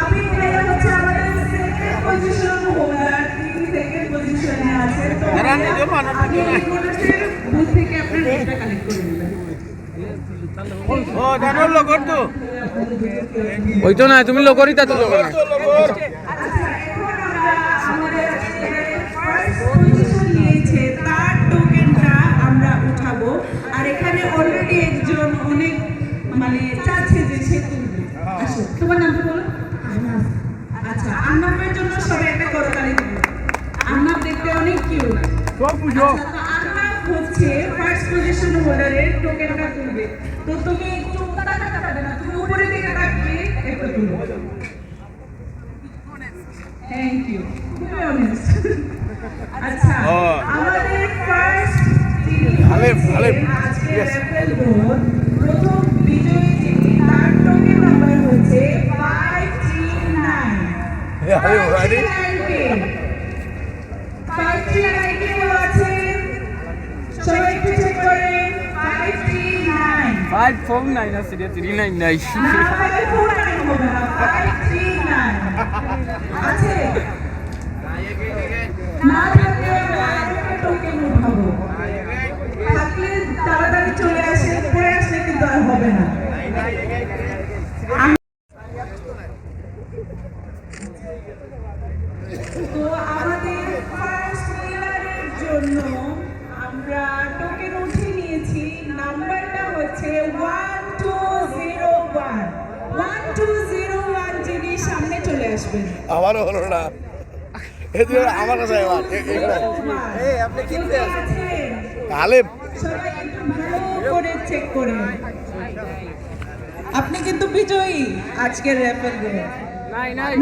আমি ভাইয়া হচ্ছে আমাদের সেকেন্ড পজিশন হোল্ডার তিনি সেকেন্ড পজিশনে আছে তো আপনি এই বুথ থেকে আপনার রেটটা কালেক্ট করে নেবেন ও জানোর লগর তো ওই তো না। তুমি লোকরই তা তো আসো তোমার বলো? আচ্ছা জন্য সবাই একটা করতালি দিবে। আহনাফ দেখতে অনেক কিউট সব বুঝো। আহনাফ হচ্ছে ফার্স্ট পজিশন হোল্ডারের টোকেনটা তুলবে। তো তুমি একটু তাকা তাকাবে না তুমি উপরে দিকে তাকিয়ে একটু তুলো। থ্যাংক ইউ খুবই অনেস্ট আচ্ছা ও। আমাদের ফার্স্ট আলেফ, আলেফ, আজকে. Board 539 Yeah, are you ready? 539 কেউ আছে সবাই একটু চেক করেন 539 ফাইভ ফোর নাইন আছে রে থ্রি নাইন নাই না, 549 হবে না, 539 আছে? না থাকলে আমরা আরেকটা token উঠাবো। থাকলে তাড়াতাড়ি চলে আসে, পরে আসলে কিন্তু আর হবে না। তো আমাদের ফার্স্ট উইনারের জন্য আমরা টোকেন উঠিয়ে নিয়েছি। নাম্বারটা হচ্ছে one two zero one one two zero one যিনি সামনে চলে আসবেন। আমারও হলো না। আমার কাছে আপনি কি আছেন? আলেপ সবাই একটু ভালো করে চেক করে। আপনি কিন্তু বিজয়ী আজকের র্যাপেল নাই নাই নাই